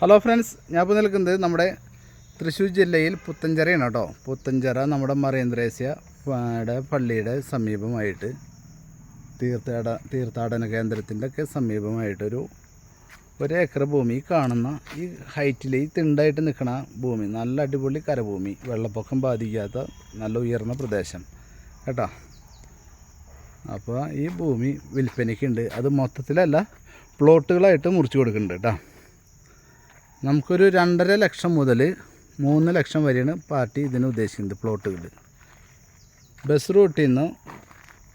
Hello friends ഞാൻ ഇപ്പോൾ നിൽക്കുന്നത് നമ്മുടെ തൃശ്ശൂർ ജില്ലയിൽ പുത്തഞ്ചിറയാണ് കേട്ടോ. പുത്തഞ്ചിറ നമ്മുടെ മറിയന്ത്രേസ്യ യുടെ പള്ളിയുടെ സമീപമായിട്ട് തീർത്ഥാട തീർത്ഥാടന കേന്ദ്രത്തിന്റെ ഒക്കെ സമീപമായിട്ടൊരു ഒരു ഏക്കർ ഭൂമി കാണുന്ന ഈ ഹൈറ്റിൽ ഈ തിണ്ടായിട്ട് നിൽക്കുന്ന ഭൂമി. നല്ല അടിപൊളി കരഭൂമി. വെള്ളപ്പൊക്കം ബാധിക്കാത്ത നല്ല ഉയർന്ന പ്രദേശം കേട്ടോ. അപ്പോൾ ഈ ഭൂമി വിൽപ്പനയ്ക്കുണ്ട് അത് മൊത്തത്തിലല്ല പ്ലോട്ടുകളായിട്ട് മുറിച്ച് കൊടുക്കുന്നുണ്ട് കേട്ടോ. നമുക്കൊരു രണ്ടര ലക്ഷം മുതൽ മൂന്ന് ലക്ഷം വരെയാണ് പാർട്ടി ഇതിന് ഉദ്ദേശിക്കുന്നത് പ്ലോട്ടുകൾ ബസ് റൂട്ടിൽ നിന്ന്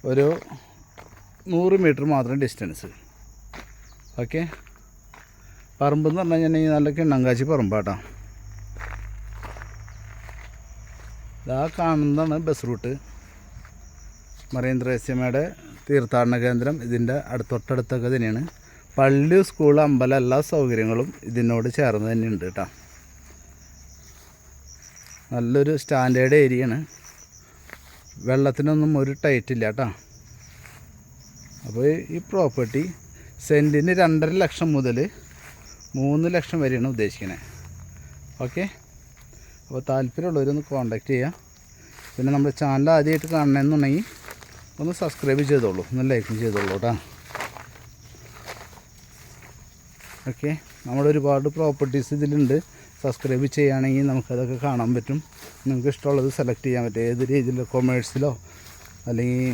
ഒരു നൂറ് മീറ്റർ മാത്രം ഡിസ്റ്റൻസ് ഓക്കെ പറമ്പ് എന്ന് പറഞ്ഞു കഴിഞ്ഞാൽ നല്ല കിണ്ണങ്കാശി പറമ്പാട്ടോ. ഇതാ കാണുന്നതാണ് ബസ് റൂട്ട് മറീന്ദ്രേസ്യമയുടെ തീർത്ഥാടന കേന്ദ്രം ഇതിന്റെ അടുത്തൊട്ടടുത്തൊക്കെ തന്നെയാണ്. പള്ളി സ്കൂൾ അമ്പലം എല്ലാ സൗകര്യങ്ങളും ഇതിനോട് ചേർന്ന് തന്നെ ഉണ്ട് കേട്ടോ. നല്ലൊരു സ്റ്റാൻഡേർഡ് ഏരിയ ആണ് വെള്ളത്തിനൊന്നും ഒരു ടൈറ്റ് ഇല്ല കേട്ടോ. അപ്പോൾ ഈ പ്രോപ്പർട്ടി സെന്റിന് രണ്ടര ലക്ഷം മുതൽ മൂന്ന് ലക്ഷം വരെയാണ് ഉദ്ദേശിക്കുന്നത് ഓക്കെ? അപ്പോൾ താല്പര്യമുള്ളവരൊന്ന് കോൺടാക്റ്റ് ചെയ്യുക. പിന്നെ നമ്മുടെ ചാനൽ ആദ്യമായിട്ട് കാണണമെന്നുണ്ടെങ്കിൽ ഒന്ന് സബ്സ്ക്രൈബ് ചെയ്തോളൂ. ഒന്ന് ലൈക്കും ചെയ്തോളൂ കേട്ടോ. ഓക്കെ. നമ്മുടെ ഒരുപാട് പ്രോപ്പർട്ടീസ് ഇതിലുണ്ട്. സബ്സ്ക്രൈബ് ചെയ്യുകയാണെങ്കിൽ നമുക്കതൊക്കെ കാണാൻ പറ്റും. നിങ്ങൾക്ക് ഇഷ്ടമുള്ളത് സെലക്ട് ചെയ്യാൻ പറ്റും. ഏത് രീതിയിലോ കൊമേഴ്സിലോ അല്ലെങ്കിൽ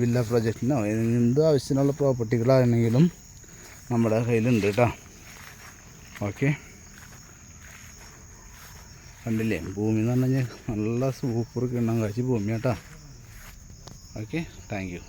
വില്ല പ്രൊജക്റ്റിനോ എന്ത് ആവശ്യത്തിനുള്ള പ്രോപ്പർട്ടികളാണെങ്കിലും നമ്മുടെ കയ്യിലുണ്ട് കേട്ടോ ഓക്കെ. കണ്ടില്ലേ? ഭൂമി എന്ന് പറഞ്ഞു കഴിഞ്ഞാൽ നല്ല സൂപ്പർ കിണ്ണം ഭൂമി കേട്ടോ ഓക്കെ. Thank you.